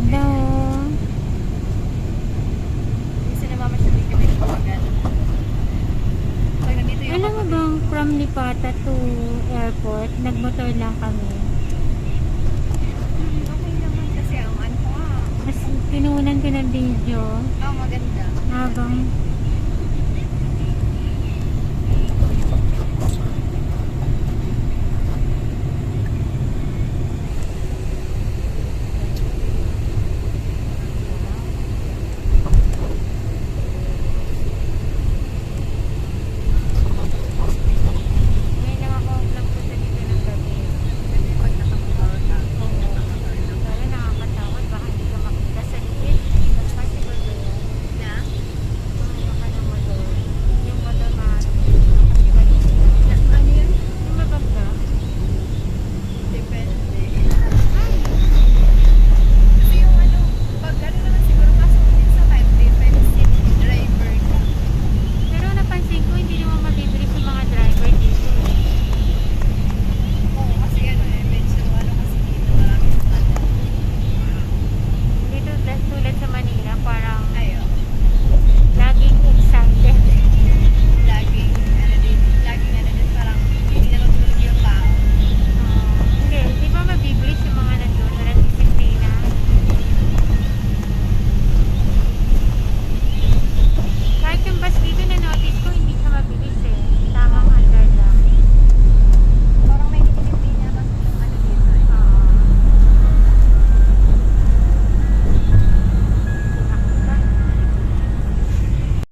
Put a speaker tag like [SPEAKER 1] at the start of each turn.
[SPEAKER 1] Ganda Alam mo bang from Lipata to airport, nagmotor lang kami.
[SPEAKER 2] Hmm, okay naman kasi ang ano. Kasi ah.
[SPEAKER 1] pinunan ko ng video
[SPEAKER 2] Oh, maganda.
[SPEAKER 1] habang